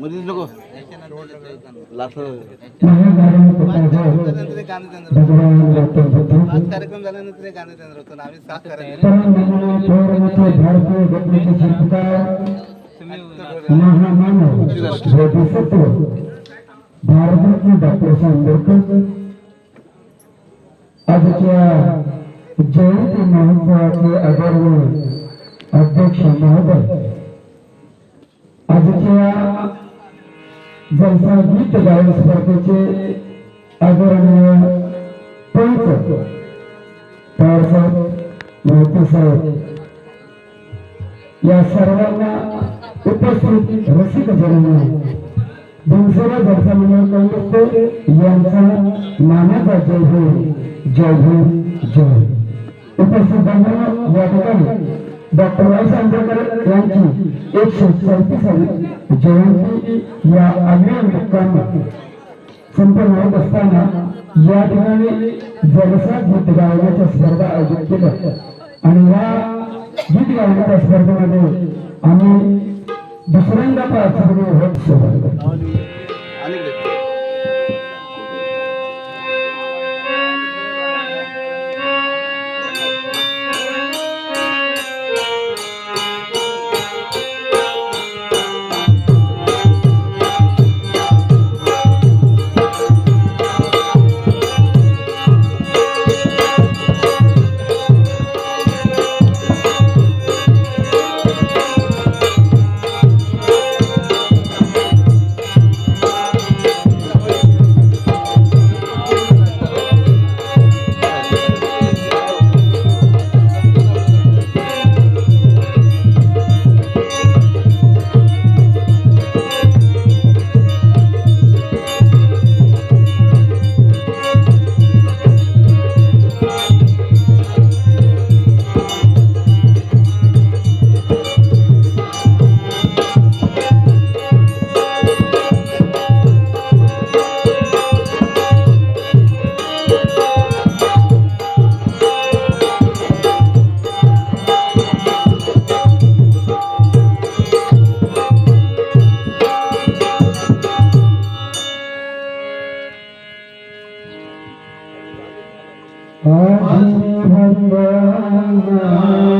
मध्येच नको कार्यक्रम झाल्यानंतर हे गाणं देणार होतो आम्ही साथ डॉक्टर आंबेडकर आजच्या जयंती महोत्सवाचे आदरणीय अध्यक्ष महोदय आजच्या जलसा गीत गायन स्पर्धेचे आदरणीय पंच पवार साहेब मोहिते साहेब या सर्वांना उपस्थित रसिक जनांना दिवसेला जलसा मंडळ काँग्रेसचे यांचा मानाचा जय हो जय हो जय उपस्थित बांधवांनो या ठिकाणी डॉक्टर वाईस आंबेडकर यांची एकशे चौतीसावी जयंती या आगळ्या संपन्न होत असताना या ठिकाणी जलसा गीत गायनाच्या स्पर्धा आयोजित केल्या. आणि या गीत गायनाच्या स्पर्धेमध्ये आम्ही दुसऱ्यांदा प्राचार्य होत सहभागी ভগবান।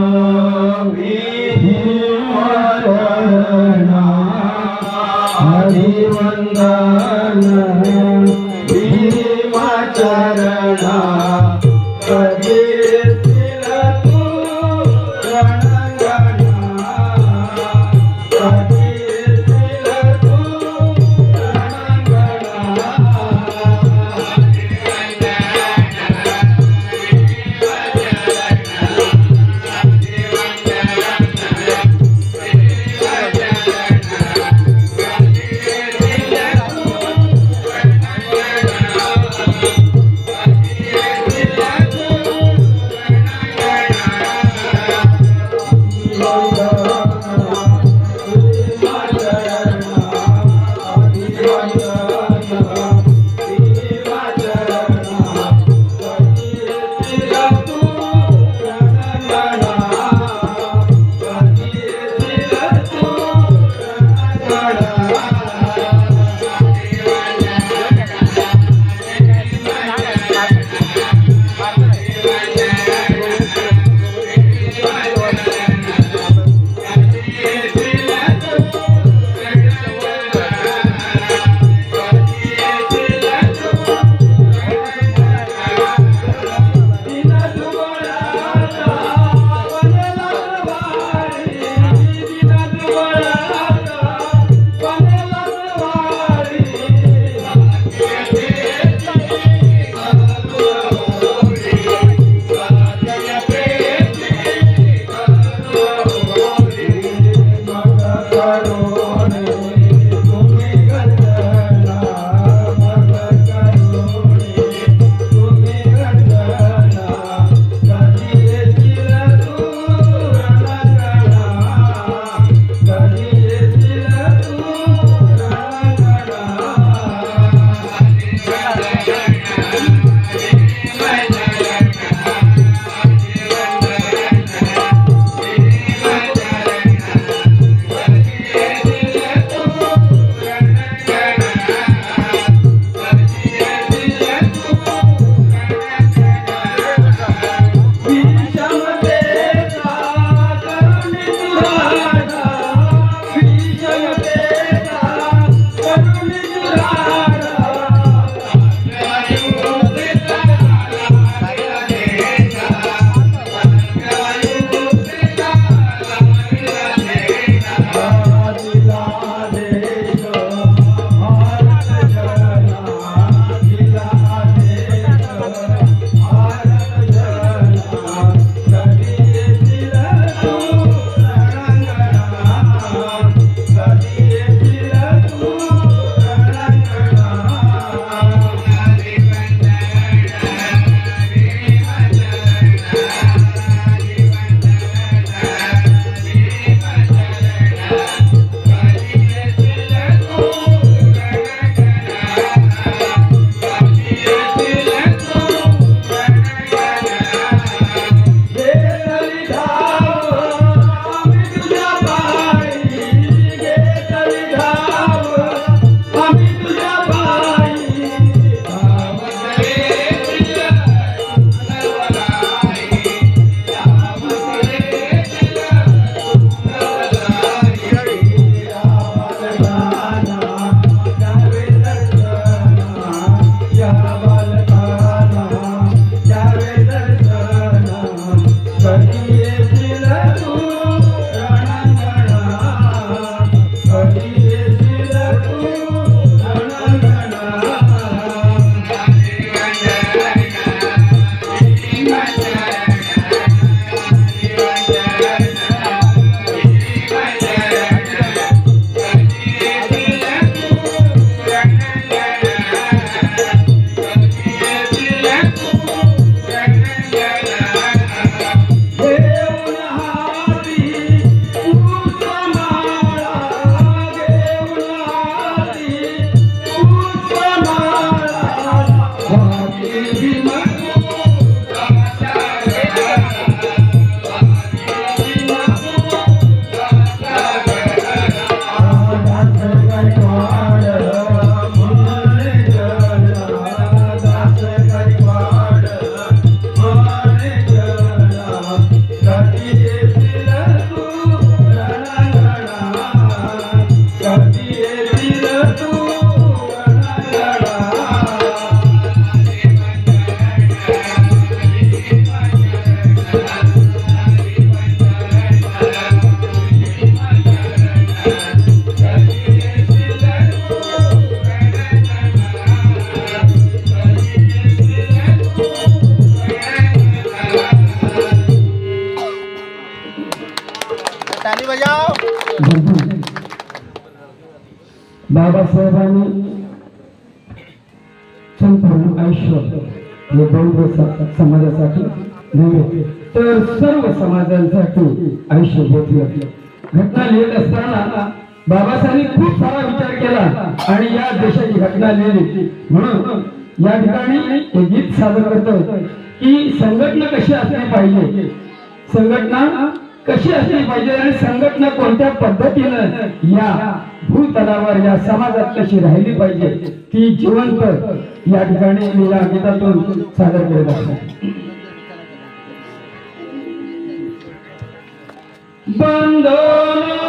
समाजासाठी नव्हे तर सर्व समाजांसाठी आयुष्य घेतलं घटना लिहित असताना बाबासाहेबांनी खूप सारा विचार केला आणि या देशाची घटना लिहिली. म्हणून या ठिकाणी हे गीत सादर करतो की संघटना कशी असली पाहिजे? संघटना कशी असली पाहिजे आणि संघटना कोणत्या पद्धतीनं या भूतलावर या समाजात कशी राहिली पाहिजे? ती जिवंत या ठिकाणी मी या गीतातून सादर केलेलं आहे. বন্দনা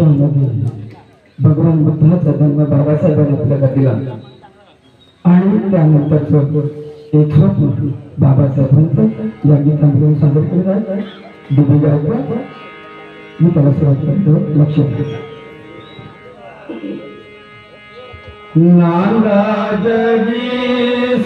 या भगवान बुद्धाचा जन्म बाबासाहेबांनी आपल्याला दिला. आणि त्यानंतरचं एक स्वप्न बाबासाहेबांचं या गीतांमध्ये सादर केलं आहे दिव्य गायकवाड मी त्याला सुरुवात करतो. लक्ष द्या. नांदा जगी